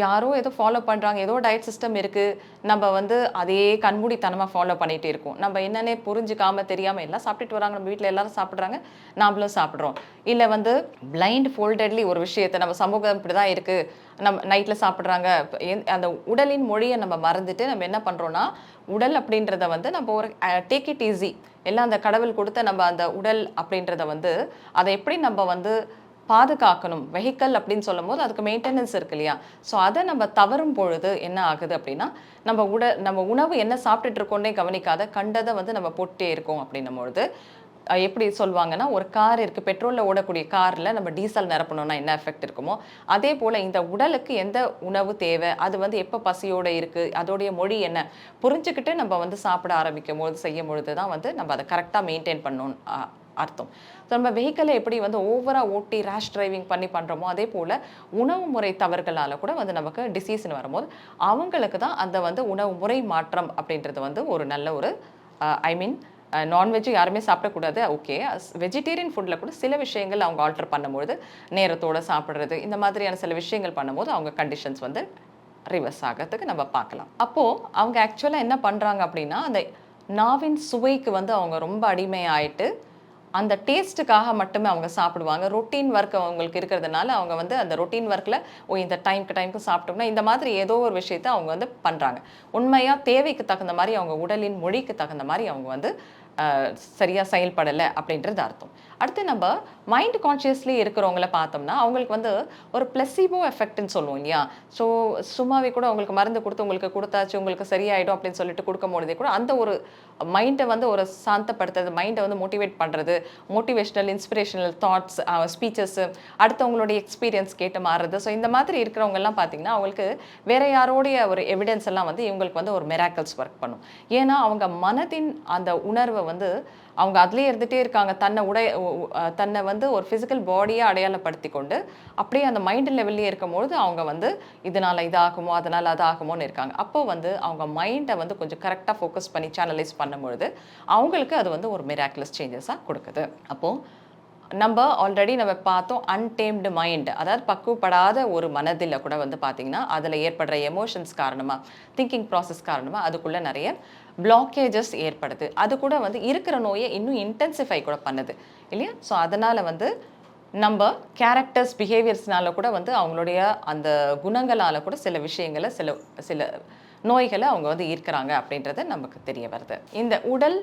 யாரோ ஏதோ ஃபாலோ பண்ணுறாங்க ஏதோ டயட் சிஸ்டம் இருக்குது நம்ம வந்து அதே கண்மூடித்தனமாக ஃபாலோ பண்ணிகிட்டே இருக்கோம். நம்ம என்னன்னே புரிஞ்சுக்காம தெரியாமல் எல்லாம் சாப்பிட்டுட்டு வராங்க. நம்ம வீட்டில் எல்லாரும் சாப்பிட்றாங்க. நாமளும் சாப்பிட்றோம். இல்லை வந்து பிளைண்ட் ஃபோல்டட்லி ஒரு விஷயத்தை நம்ம சமூகம் இப்படி தான் இருக்குது நம்ம நைட்டில் சாப்பிட்றாங்க. அந்த உடலின் மொழியை நம்ம மறந்துட்டு நம்ம என்ன பண்ணுறோன்னா உடல் அப்படின்றத வந்து நம்ம ஒரு டேக் இட் ஈஸி எல்லாம் அந்த கடவுள் கொடுத்த நம்ம அந்த உடல் அப்படின்றத வந்து அதை எப்படி நம்ம வந்து பாதுகாக்கணும். வெஹிக்கல் அப்படின்னு சொல்லும் போது அதுக்கு மெயின்டெனன்ஸ் இருக்கு இல்லையா? ஸோ அதை நம்ம தவறும் பொழுது என்ன ஆகுது அப்படின்னா நம்ம உட நம்ம உணவு என்ன சாப்பிட்டுட்டு இருக்கோன்னே கவனிக்காத கண்டதை வந்து நம்ம போட்டே இருக்கோம் அப்படின்னும் பொழுது எப்படி சொல்லுவாங்கன்னா ஒரு கார் இருக்குது பெட்ரோலில் ஓடக்கூடிய காரில் நம்ம டீசல் நிரப்பணும்னா என்ன எஃபெக்ட் இருக்குமோ அதே போல் இந்த உடலுக்கு எந்த உணவு தேவை அது வந்து எப்போ பசியோடு இருக்குது அதோடைய மொழி என்ன புரிஞ்சுக்கிட்டு நம்ம வந்து சாப்பிட ஆரம்பிக்கும் போது செய்யும் பொழுது தான் வந்து நம்ம அதை கரெக்டாக மெயின்டைன் பண்ணணும் அர்த்தம். நம்ம வெஹிக்கிளை எப்படி வந்து ஓவராக ஓட்டி ரேஷ் டிரைவிங் பண்ணி பண்ணுறோமோ அதே போல் உணவு முறை தவறுகளால் கூட வந்து நமக்கு டிசீஸ்னு வரும்போது அவங்களுக்கு தான் அந்த வந்து உணவு முறை மாற்றம் அப்படின்றது வந்து ஒரு நல்ல ஒரு ஐ மீன் நான்வெஜ்ஜு யாருமே சாப்பிடக்கூடாது. ஓகே வெஜிடேரியன் ஃபுட்டில் கூட சில விஷயங்கள் அவங்க ஆல்டர் பண்ணும்பொழுது நேரத்தோடு சாப்பிட்றது இந்த மாதிரியான சில விஷயங்கள் பண்ணும்போது அவங்க கண்டிஷன்ஸ் வந்து ரிவர்ஸ் ஆகிறதுக்கு நம்ம பார்க்கலாம். அப்போது அவங்க ஆக்சுவலாக என்ன பண்ணுறாங்க அப்படின்னா அந்த நாவின் சுவைக்கு வந்து அவங்க ரொம்ப அடிமையாயிட்டு அந்த டேஸ்ட்டுக்காக மட்டுமே அவங்க சாப்பிடுவாங்க. ரொட்டீன் ஒர்க் அவங்களுக்கு இருக்கிறதுனால அவங்க வந்து அந்த ரொட்டீன் ஒர்க்கில் ஓ இந்த டைம்க்கு டைம்க்கு சாப்பிட்டோம்னா இந்த மாதிரி ஏதோ ஒரு விஷயத்தை அவங்க வந்து பண்ணுறாங்க உண்மையாக தேவைக்கு தகுந்த மாதிரி அவங்க உடலின் மொழிக்கு தகுந்த மாதிரி அவங்க வந்து சரியாக செயல்படலை அப்படின்றது அர்த்தம். அடுத்து நம்ம மைண்ட் கான்ஷியஸ்லி இருக்கிறவங்கள பார்த்தோம்னா அவங்களுக்கு வந்து ஒரு பிளஸிபோ எஃபெக்ட்னு சொல்லுவோம் இல்லையா? ஸோ சும்மாவே கூட உங்களுக்கு மருந்து கொடுத்து உங்களுக்கு கொடுத்தாச்சு உங்களுக்கு சரியாயிடும் அப்படின்னு சொல்லிட்டு கொடுக்கும் பொழுதே கூட அந்த ஒரு மைண்டை வந்து ஒரு சாந்தப்படுத்துறது மைண்டை வந்து மோட்டிவேட் பண்ணுறது மோட்டிவேஷ்னல் இன்ஸ்பிரேஷனல் தாட்ஸ் ஸ்பீச்சஸ் அடுத்தவங்களுடைய எக்ஸ்பீரியன்ஸ் கேட்டு மாறுறது. ஸோ இந்த மாதிரி இருக்கிறவங்கெல்லாம் பார்த்தீங்கன்னா அவங்களுக்கு வேற யாரோடைய ஒரு எவிடன்ஸ் எல்லாம் வந்து இவங்களுக்கு வந்து ஒரு மெராக்கல்ஸ் ஒர்க் பண்ணும். ஏன்னா அவங்க மனதின் அந்த உணர்வை வந்து அவங்க அதுலேயே இருந்துகிட்டே இருக்காங்க. தன்னை உடை தன்னை வந்து ஒரு ஃபிசிக்கல் பாடியை அடையாளப்படுத்தி கொண்டு அப்படியே அந்த மைண்ட் லெவல்லே இருக்கும்பொழுது அவங்க வந்து இதனால் இதாகுமோ அதனால் அதாகுமோன்னு இருக்காங்க. அப்போ வந்து அவங்க மைண்டை வந்து கொஞ்சம் கரெக்டாக ஃபோக்கஸ் பண்ணி சேனலைஸ் பண்ணும்பொழுது அவங்களுக்கு அது வந்து ஒரு மிராக்குலஸ் சேஞ்சஸாக கொடுக்குது. அப்போது நம்ம ஆல்ரெடி நம்ம பார்த்தோம் அன்டேம்டு மைண்ட் அதாவது பக்குவப்படாத ஒரு மனதில் கூட வந்து பார்த்திங்கன்னா அதில் ஏற்படுற எமோஷன்ஸ் காரணமாக திங்கிங் ப்ராசஸ் காரணமாக அதுக்குள்ளே நிறைய பிளாக்கேஜஸ் ஏற்படுது. அது கூட வந்து இருக்கிற நோயை இன்னும் இன்டென்சிஃபை கூட பண்ணுது. இல்லையா? ஸோ அதனால் வந்து நம்ம கேரக்டர்ஸ் பிஹேவியர்ஸ்னால கூட வந்து அவங்களுடைய அந்த குணங்களால் கூட சில விஷயங்களை சில சில நோய்களை அவங்க வந்து ஈர்க்கிறாங்க அப்படின்றது நமக்கு தெரிய வருது. இந்த உடல்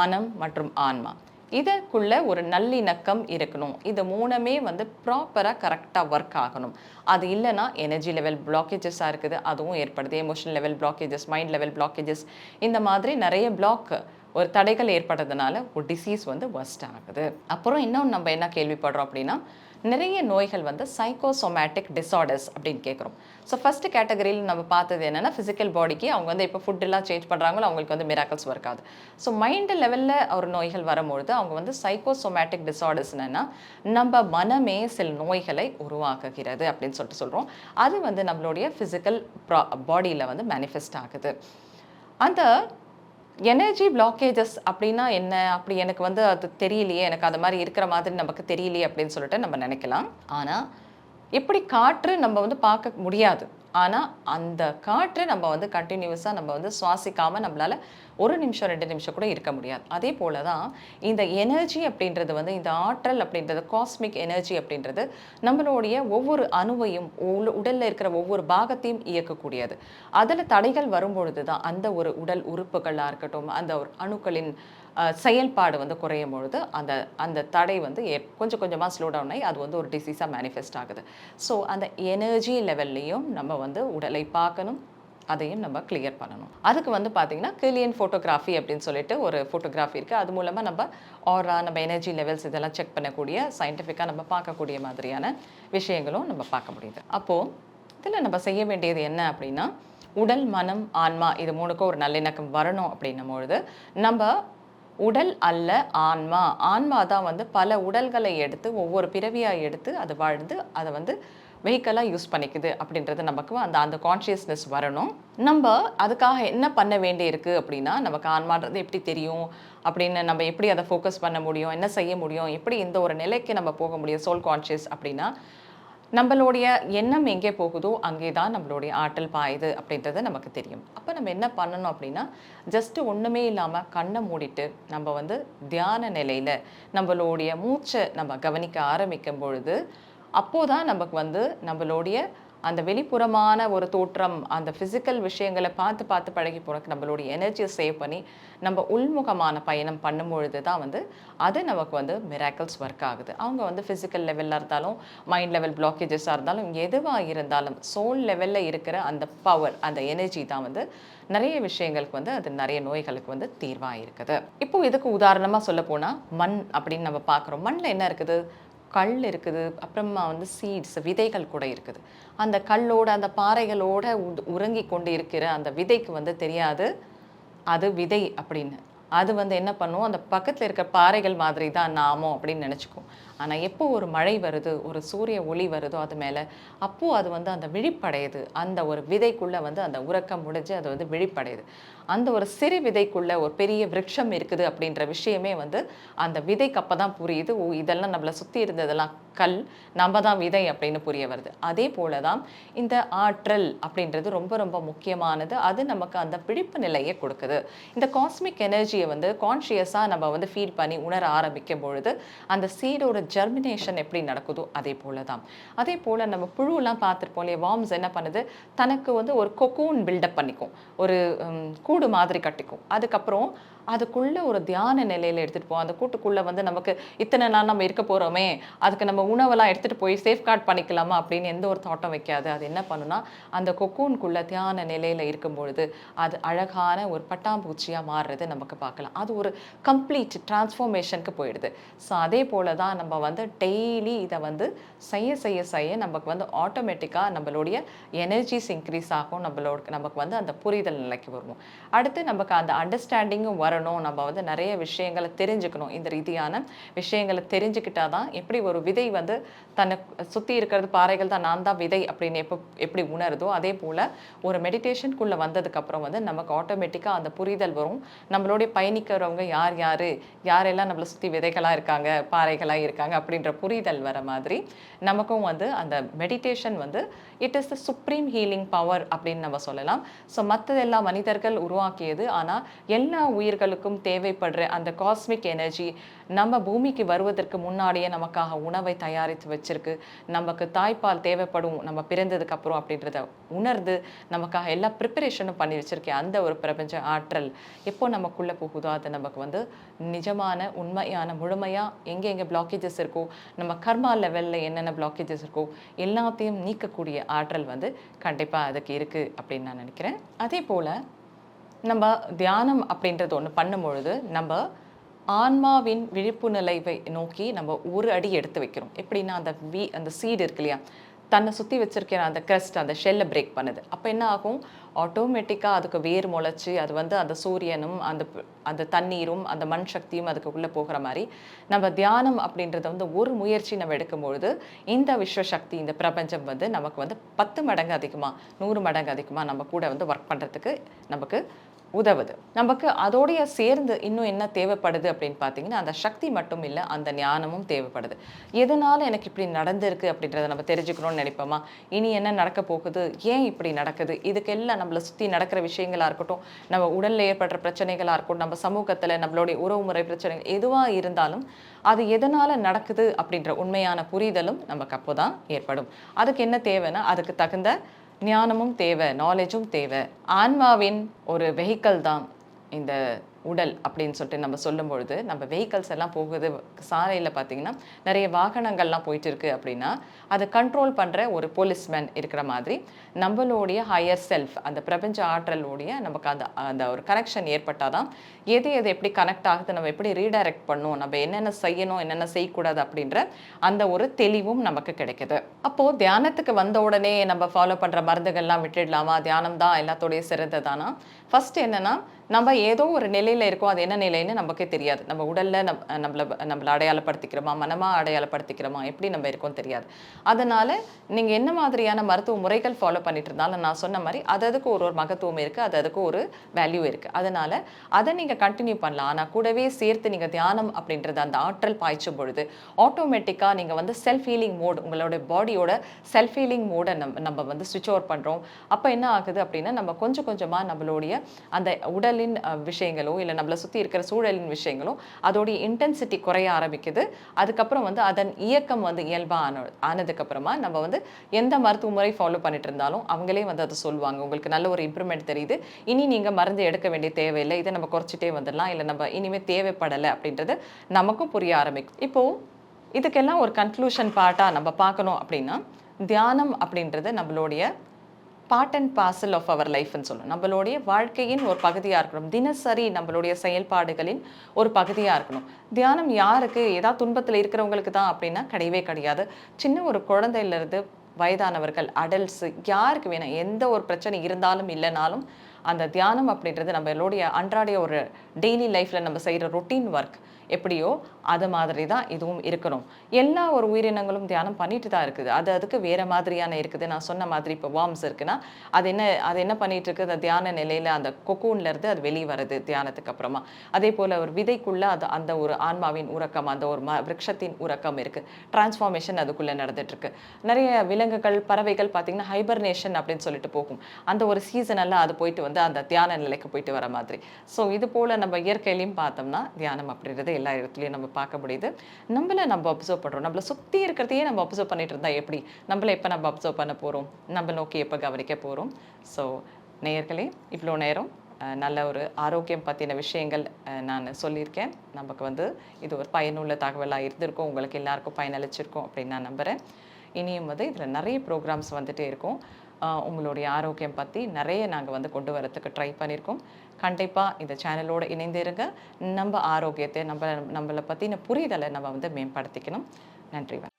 மனம் மற்றும் ஆன்மா. இதற்குள்ள ஒரு நல்லிணக்கம் இருக்கணும். இது மூணுமே வந்து ப்ராப்பராக கரெக்டாக ஒர்க் ஆகணும். அது இல்லைன்னா எனர்ஜி லெவல் பிளாக்கேஜஸாக இருக்குது. அதுவும் ஏற்படுது. Emotional level blockages mind level blockages இந்த மாதிரி நிறைய பிளாக் ஒரு தடைகள் ஏற்படுறதுனால ஒரு டிசீஸ் வந்து ஒஸ்ட் ஆகுது. அப்புறம் இன்னும் நம்ம என்ன கேள்விப்படுறோம் அப்படின்னா நிறைய நோய்கள் வந்து சைக்கோசோமேட்டிக் டிசார்டர்ஸ் அப்படின்னு கேட்குறோம் ஸோ ஃபஸ்ட்டு கேட்டகரியில் நம்ம பார்த்தது என்னென்னா ஃபிசிக்கல் பாடிக்கு அவங்க வந்து இப்போ ஃபுட்டெல்லாம் சேஞ்ச் பண்ணுறாங்களோ அவங்களுக்கு வந்து மிராக்கல்ஸ் இருக்காது ஸோ மைண்டு லெவலில் ஒரு நோய்கள் வரும்பொழுது அவங்க வந்து சைக்கோசோமேட்டிக் டிசார்டர்ஸ் என்னன்னா நம்ம மனமே சில நோய்களை உருவாக்குகிறது அப்படின்னு சொல்லிட்டு சொல்கிறோம் அது வந்து நம்மளுடைய ஃபிசிக்கல் ப்ரா பாடியில் வந்து மேனிஃபெஸ்ட் ஆகுது. அந்த எனர்ஜி பிளாக்கேஜஸ் அப்படின்னா என்ன? அப்படி எனக்கு வந்து அது தெரியலையே எனக்கு அது மாதிரி இருக்கிற மாதிரி நமக்கு தெரியலையே அப்படின்னு சொல்லிட்டு நம்ம நினைக்கலாம். ஆனால் இப்படி காற்று நம்ம வந்து பார்க்க முடியாது? ஆனால் அந்த காற்று நம்ம வந்து கண்டினியூஸாக நம்ம வந்து சுவாசிக்காமல் நம்மளால ஒரு நிமிஷம் ரெண்டு நிமிஷம் கூட இருக்க முடியாது. அதே போல தான் இந்த எனர்ஜி அப்படின்றது வந்து இந்த ஆற்றல் அப்படின்றது காஸ்மிக் எனர்ஜி அப்படின்றது நம்மளுடைய ஒவ்வொரு அணுவையும் உள்ள- இருக்கிற ஒவ்வொரு பாகத்தையும் இயக்கக்கூடியது. அதில் தடைகள் வரும்பொழுது தான் அந்த ஒரு உடல் உறுப்புகளாக இருக்கட்டும் அந்த ஒரு அணுக்களின் செயல்பாடு வந்து குறையும் பொழுது அந்த அந்த தடை வந்து ஏ- கொஞ்சம் கொஞ்சமாக ஸ்லோ டவுன் ஆகி அது வந்து ஒரு டிசீஸாக மேனிஃபெஸ்ட் ஆகுது. ஸோ அந்த எனர்ஜி லெவல்லையும் நம்ம வந்து உடலை பார்க்கணும் அதையும் நம்ம கிளியர் பண்ணணும். அதுக்கு வந்து பார்த்தீங்கன்னா கிளியன் ஃபோட்டோகிராஃபி அப்படின்னு சொல்லிட்டு ஒரு ஃபோட்டோகிராஃபி இருக்குது அது மூலமாக நம்ம ஆரா நம்ம எனர்ஜி லெவல்ஸ் இதெல்லாம் செக் பண்ணக்கூடிய சயின்டிஃபிக்காக நம்ம பார்க்கக்கூடிய மாதிரியான விஷயங்களும் நம்ம பார்க்க முடியுது. அப்போது இதில் நம்ம செய்ய வேண்டியது என்ன அப்படின்னா உடல் மனம் ஆன்மா இது மூணுக்கும் ஒரு நல்லிணக்கம் வரணும் அப்படின்னும் பொழுது நம்ம உடல் அல்ல ஆன்மா. ஆன்மா தான் வந்து பல உடல்களை எடுத்து ஒவ்வொரு பிறவியாக எடுத்து அது வாழ்ந்து அதை வந்து வெஹிக்கலாக யூஸ் பண்ணிக்குது அப்படின்றது நமக்கு அந்த அந்த கான்ஷியஸ்னஸ் வரணும். நம்ம அதுக்காக என்ன பண்ண வேண்டியிருக்கு அப்படின்னா நமக்கு ஆன்மான்றது எப்படி தெரியும்? அப்படின்னு நம்ம எப்படி அதை ஃபோக்கஸ் பண்ண முடியும்? என்ன செய்ய முடியும்? எப்படி இந்த ஒரு நிலைக்கு நம்ம போக முடியும்? சோல் கான்ஷியஸ் அப்படின்னா நம்மளுடைய எண்ணம் எங்கே போகுதோ அங்கே தான் நம்மளுடைய ஆற்றல் பாயுது அப்படின்றது நமக்கு தெரியும். அப்போ நம்ம என்ன பண்ணணும் அப்படின்னா ஜஸ்ட்டு ஒன்றுமே இல்லாமல் கண்ணை மூடிட்டு நம்ம வந்து தியான நிலையில் நம்மளுடைய மூச்சை நம்ம கவனிக்க ஆரம்பிக்கும் பொழுது அப்போதான் நமக்கு வந்து நம்மளுடைய அந்த வெளிப்புறமான ஒரு தோற்றம் அந்த ஃபிசிக்கல் விஷயங்களை பார்த்து பார்த்து பழகி போனக்கு நம்மளுடைய எனர்ஜியை சேவ் பண்ணி நம்ம உள்முகமான பயணம் பண்ணும்பொழுது தான் வந்து அது நமக்கு வந்து மிராக்கிள்ஸ் ஒர்க் ஆகுது. அவங்க வந்து ஃபிசிக்கல் லெவலில் இருந்தாலும் மைண்ட் லெவல் பிளாக்கேஜஸாக இருந்தாலும் எதுவாக இருந்தாலும் சோல் லெவலில் இருக்கிற அந்த பவர் அந்த எனர்ஜி தான் வந்து நிறைய விஷயங்களுக்கு வந்து அது நிறைய நோய்களுக்கு வந்து தீர்வாக இருக்குது இப்போ இதுக்கு உதாரணமாக சொல்ல போனால் மண் அப்படின்னு நம்ம பார்க்குறோம். மண்ணில் என்ன இருக்குது? கல் இருக்குது அப்புறமா வந்து சீட்ஸ் விதைகள் கூட இருக்குது. அந்த கல்லோட அந்த பாறைகளோட உ- உறங்கி கொண்டு இருக்கிற அந்த விதைக்கு வந்து தெரியாது. அது விதை அப்படின்னு. அது வந்து என்ன பண்ணும்? அந்த பக்கத்தில் இருக்க பாறைகள் மாதிரி தான் நாமோ அப்படின்னு நினச்சிக்கும். ஆனால் எப்போ ஒரு மழை வருது ஒரு சூரிய ஒளி வருதோ அது மேலே அப்போது அது வந்து அந்த விழிப்படையுது. அந்த ஒரு விதைக்குள்ளே வந்து அந்த உறக்கம் முடிஞ்சு அது வந்து விழிப்படையுது. அந்த ஒரு சிறு விதைக்குள்ளே ஒரு பெரிய விருட்சம் இருக்குது அப்படின்ற விஷயமே வந்து அந்த விதைக்கு அப்போ தான் புரியுது. ஓ இதெல்லாம் நம்மளை சுற்றி இருந்ததெல்லாம் கல் நம்ம தான் விதை அப்படின்னு புரிய வருது. அதே போல தான் இந்த ஆற்றல் அப்படின்றது ரொம்ப ரொம்ப முக்கியமானது. அது நமக்கு அந்த பிடிப்பு நிலையை கொடுக்குது. இந்த காஸ்மிக் எனர்ஜியை வந்து கான்ஷியஸாக நம்ம வந்து ஃபீல் பண்ணி உணர ஆரம்பிக்கும் பொழுது அந்த சீடோட ஜெர்மினேஷன் எப்படி நடக்குதோ அதே போல தான் அதே போல் நம்ம புழுலாம் பார்த்துருப்போம் இல்லையா வார்ம்ஸ் என்ன பண்ணுது? தனக்கு வந்து ஒரு கொக்கூன் பில்டப் பண்ணிக்கும். ஒரு கூடு மாதிரி கட்டிக்கும். அதுக்கப்புறம் அதுக்குள்ள ஒரு தியான நிலையில எடுத்துட்டு போவோம். அந்த கூட்டுக்குள்ள வந்து நமக்கு இத்தனை நாள் நம்ம இருக்க போறோமே அதுக்கு நம்ம உணவெல்லாம் எடுத்துகிட்டு போய் சேஃப்கார்ட் பண்ணிக்கலாமா அப்படின்னு எந்த ஒரு தாட்டம் வைக்காது. அது என்ன பண்ணுனா அந்த கொக்கூனுக்குள்ள தியான நிலையில் இருக்கும் பொழுது அது அழகான ஒரு பட்டாம்பூச்சியாக மாறுறது நமக்கு பார்க்கலாம். அது ஒரு கம்ப்ளீட் டிரான்ஸ்ஃபார்மேஷனுக்கு போயிடுது. ஸோ அதே போல் தான் நம்ம வந்து டெய்லி இதை வந்து செய்ய செய்ய செய்ய நமக்கு வந்து ஆட்டோமேட்டிக்காக நம்மளுடைய எனர்ஜிஸ் இன்க்ரீஸ் ஆகும். நம்மளோட நமக்கு வந்து அந்த புரிதல் நிலைக்கு வருவோம். அடுத்து நமக்கு அந்த அண்டர்ஸ்டாண்டிங்கும் வரணும். நம்ம வந்து நிறைய விஷயங்களை தெரிஞ்சுக்கணும். இந்த ரீதியான விஷயங்களை தெரிஞ்சுக்கிட்டா தான் எப்படி ஒரு விதை வந்து தன்னை சுற்றி இருக்கிறது பாறைகள் தான் நான் தான் விதை அப்படின்னு எப்போ எப்படி உணருதோ அதே போல் ஒரு மெடிடேஷனுக்குள்ளே வந்ததுக்கப்புறம் வந்து நமக்கு ஆட்டோமேட்டிக்காக அந்த புரிதல் வரும். நம்மளுடைய பயணிக்கிறவங்க யார் யார்? யாரெல்லாம் நம்மளை சுற்றி விதைகளாக இருக்காங்க பாறைகளாக இருக்காங்க அப்படின்ற புரிதல் வர மாதிரி நமக்கும் வந்து அந்த மெடிடேஷன் வந்து it is the supreme healing power அப்படின்னு நம்ம சொல்லலாம். ஸோ மற்றதெல்லாம் மனிதர்கள் உருவாக்கியது. ஆனால் எல்லா உயிர்களுக்கும் தேவைப்படுற அந்த காஸ்மிக் எனர்ஜி நம்ம பூமிக்கு வருவதற்கு முன்னாடியே நமக்காக உணவை தயாரித்து வச்சிருக்கு. நமக்கு தாய்ப்பால் தேவைப்படும் நம்ம பிறந்ததுக்கு அப்புறம் அப்படின்றத உணர்ந்து நமக்காக எல்லா ப்ரிப்பரேஷனும் பண்ணி வச்சிருக்கேன் அந்த ஒரு பிரபஞ்ச ஆற்றல். எப்போ நமக்குள்ளே போகுதோ அது நமக்கு வந்து நிஜமான உண்மையான முழுமையாக எங்கே எங்கே பிளாக்கேஜஸ் இருக்கோ நம்ம கர்மா லெவலில் என்னென்ன பிளாக்கேஜஸ் இருக்கோ எல்லாத்தையும் நீக்கக்கூடிய ஆற்றல் வந்து கண்டிப்பாக அதுக்கு இருக்குது அப்படின்னு நான் நினைக்கிறேன். அதே போல் நம்ம தியானம் அப்படின்றது ஒன்று பண்ணும்பொழுது நம்ம ஆன்மாவின் விழிப்பு நிலைவை நோக்கி நம்ம ஒரு அடி எடுத்து வைக்கிறோம். எப்படின்னா அந்த வீ அந்த சீடு இருக்கு இல்லையா? தன்னை சுற்றி வச்சிருக்கிற அந்த கிரஸ்ட் அந்த ஷெல்லை பிரேக் பண்ணுது. அப்போ என்ன ஆகும்? ஆட்டோமேட்டிக்காக அதுக்கு வேர் முளைச்சி அது வந்து அந்த சூரியனும் அந்த அந்த தண்ணீரும் அந்த மண் சக்தியும் அதுக்கு உள்ளே போகிற மாதிரி நம்ம தியானம் அப்படின்றத வந்து ஒரு முயற்சி நம்ம எடுக்கும்பொழுது இந்த விஸ்வசக்தி இந்த பிரபஞ்சம் வந்து நமக்கு வந்து பத்து மடங்கு அதிகமாக நூறு மடங்கு அதிகமாக நம்ம கூட வந்து ஒர்க் பண்ணுறதுக்கு நமக்கு உதவுது. நமக்கு அதோடைய சேர்ந்து இன்னும் என்ன தேவைப்படுது அப்படின்னு பார்த்தீங்கன்னா அந்த சக்தி மட்டும் இல்லை அந்த ஞானமும் தேவைப்படுது. எதனால எனக்கு இப்படி நடந்திருக்கு அப்படின்றத நம்ம தெரிஞ்சுக்கணும்னு நினைப்போமா? இனி என்ன நடக்க போகுது? ஏன் இப்படி நடக்குது? இதுக்கெல்லாம் நம்மளை சுற்றி நடக்கிற விஷயங்களாக இருக்கட்டும் நம்ம உடலில் ஏற்படுற பிரச்சனைகளாக இருக்கட்டும் நம்ம சமூகத்தில் நம்மளுடைய உறவுமுறை பிரச்சனைகள் எதுவாக இருந்தாலும் அது எதனால் நடக்குது அப்படின்ற உண்மையான புரிதலும் நமக்கு அப்போதான் ஏற்படும். அதுக்கு என்ன தேவைன்னா அதுக்கு தகுந்த ஞானமும் தேவை நாலேஜும் தேவை. ஆன்மாவின் ஒரு வெஹிக்கல் தான் இந்த உடல் அப்படின்னு சொல்லிட்டு நம்ம சொல்லும் பொழுது நம்ம வெஹிக்கல்ஸ் எல்லாம் போகுது சாலையில் பார்த்தீங்கன்னா நிறைய வாகனங்கள்லாம் போயிட்டு இருக்கு அப்படின்னா அதை கண்ட்ரோல் பண்ணுற ஒரு போலீஸ்மேன் இருக்கிற மாதிரி நம்மளுடைய ஹையர் செல்ஃப் அந்த பிரபஞ்ச ஆற்றலோடைய நமக்கு அந்த அந்த ஒரு கனெக்ஷன் ஏற்பட்டால் தான் எது எது எப்படி கனெக்ட் ஆகுது நம்ம எப்படி ரீடைரக்ட் பண்ணணும் நம்ம என்னென்ன செய்யணும் என்னென்ன செய்யக்கூடாது அப்படின்ற அந்த ஒரு தெளிவும் நமக்கு கிடைக்குது. அப்போது தியானத்துக்கு வந்த உடனே நம்ம ஃபாலோ பண்ணுற மருந்துகள்லாம் விட்டுடலாமா? தியானம் தான் எல்லாத்தோடைய சிறந்ததானா? ஃபஸ்ட் என்னன்னா நம்ம ஏதோ ஒரு நிலை நிலையில் இருக்கோம் அது என்ன நிலைன்னு நமக்கே தெரியாது. நம்ம உடல்ல நம் நம்மள நம்மளை அடையாளப்படுத்திக்கிறோமா மனமா அடையாளப்படுத்திக்கிறோமா எப்படி நம்ம இருக்கோம் தெரியாது. அதனால் நீங்கள் என்ன மாதிரியான மருத்துவ முறைகள் ஃபாலோ பண்ணிட்டு இருந்தாலும் நான் சொன்ன மாதிரி அது அதுக்கு ஒரு ஒரு மகத்துவம் இருக்கு அது அதுக்கு ஒரு வேல்யூ இருக்கு. அதனால் அதை நீங்கள் கண்டினியூ பண்ணலாம். ஆனால் கூடவே சேர்த்து நீங்கள் தியானம் அப்படின்றது அந்த ஆற்றல் பாய்ச்சும் பொழுது ஆட்டோமேட்டிக்காக நீங்கள் வந்து செல்ஃப் ஹீலிங் மோட் உங்களோட பாடியோட செல்ஃப் ஹீலிங் மோடை நம்ம நம்ம வந்து சுவிட்ச் ஓவர் பண்ணுறோம் அப்போ என்ன ஆகுது அப்படின்னா நம்ம கொஞ்சம் கொஞ்சமாக நம்மளுடைய அந்த உடலின் விஷயங்களோ இல்லை நம்மளை சுற்றி இருக்கிற சூழலின் விஷயங்களும் அதோடைய இன்டென்சிட்டி குறைய ஆரம்பிக்குது. அதுக்கப்புறம் வந்து அதன் இயக்கம் வந்து இயல்பாக ஆன ஆனதுக்கப்புறமா நம்ம வந்து எந்த மருத்துவ முறை ஃபாலோ பண்ணிட்டு இருந்தாலும் அவங்களே வந்து அதை சொல்லுவாங்க. உங்களுக்கு நல்ல ஒரு இம்ப்ரூவ்மெண்ட் தெரியுது. இனி நீங்கள் மருந்து எடுக்க வேண்டிய தேவையில்லை. இதை நம்ம குறைச்சிட்டே வந்துடலாம். இல்லை நம்ம இனிமேல் தேவைப்படலை. அப்படின்றது நமக்கும் புரிய ஆரம்பிக்கும். இப்போது இதுக்கெல்லாம் ஒரு கன்க்ளூஷன் பார்ட்டாக நம்ம பார்க்கணும் அப்படின்னா தியானம் அப்படின்றது நம்மளுடைய part and parcel of our லைஃப்னு சொல்லணும் நம்மளுடைய வாழ்க்கையின் ஒரு பகுதியாக இருக்கணும். தினசரி நம்மளுடைய செயல்பாடுகளின் ஒரு பகுதியாக இருக்கணும். தியானம் யாருக்கு ஏதாவது துன்பத்தில் இருக்கிறவங்களுக்கு தான் அப்படின்னா கிடையவே கிடையாது. சின்ன ஒரு குழந்தையிலேருந்து வயதானவர்கள் அடல்ட்ஸு யாருக்கு வேணும் எந்த ஒரு பிரச்சனை இருந்தாலும் இல்லைனாலும் அந்த தியானம் அப்படின்றது நம்மளுடைய அன்றாடைய ஒரு டெய்லி லைஃப்பில் நம்ம செய்கிற ரொட்டீன் ஒர்க் எப்படியோ அது மாதிரி தான் இதுவும் இருக்கணும். எல்லா ஒரு உயிரினங்களும் தியானம் பண்ணிட்டு தான் இருக்குது. அது அதுக்கு வேற மாதிரியான இருக்குது. நான் சொன்ன மாதிரி இப்போ வார்ம்ஸ் இருக்குன்னா அது என்ன அது என்ன பண்ணிட்டு இருக்குது அந்த தியான நிலையில அந்த கொக்கூன்ல இருந்து அது வெளியே வருது தியானத்துக்கு அப்புறமா. அதே போல ஒரு விதைக்குள்ள அது அந்த ஒரு ஆன்மாவின் உறக்கம் அந்த ஒரு ம விருட்சத்தின் உறக்கம் இருக்கு. டிரான்ஸ்ஃபார்மேஷன் அதுக்குள்ள நடந்துட்டு இருக்கு நிறைய விலங்குகள் பறவைகள் பார்த்தீங்கன்னா ஹைபர்னேஷன் அப்படின்னு சொல்லிட்டு போகும். அந்த ஒரு சீசனெல்லாம் அது போயிட்டு வந்து அந்த தியான நிலைக்கு போயிட்டு வர மாதிரி. ஸோ இது போல நம்ம இயற்கையிலையும் பார்த்தோம்னா தியானம் அப்படின்றது எல்லா இடத்துலையும் நம்ம பார்க்க முடியுது. நம்மள நம்ம அப்சர்வ் பண்ணுறோம் நம்மள சுற்றி இருக்கிறதையே நம்ம அப்சர்வ் பண்ணிட்டு இருந்தால் எப்படி? நம்மள எப்போ நம்ம அப்சர்வ் பண்ண போறோம்? நம்ம நோக்கி எப்போ கவனிக்க போறோம்? ஸோ நேயர்களே இவ்வளோ நேரம் நல்ல ஒரு ஆரோக்கியம் பற்றின விஷயங்கள் நான் சொல்லியிருக்கேன். நமக்கு வந்து இது ஒரு பயனுள்ள தகவலாக இருந்திருக்கும். உங்களுக்கு எல்லாருக்கும் பயனளிச்சிருக்கும் அப்படின்னு நான் நம்புகிறேன் இனியும் வந்து இதில் நிறைய ப்ரோக்ராம்ஸ் வந்துட்டே இருக்கும். உங்களுடைய ஆரோக்கியம் பற்றி நிறைய நாங்கள் வந்து கொண்டு வரத்துக்கு ட்ரை பண்ணியிருக்கோம் கண்டிப்பாக இந்த சேனலோடு இணைந்திருங்க. நம்ம ஆரோக்கியத்தை நம்ம நம்மளை பற்றின புரிதலை நம்ம வந்து மேம்படுத்திக்கணும். நன்றி வணக்கம்.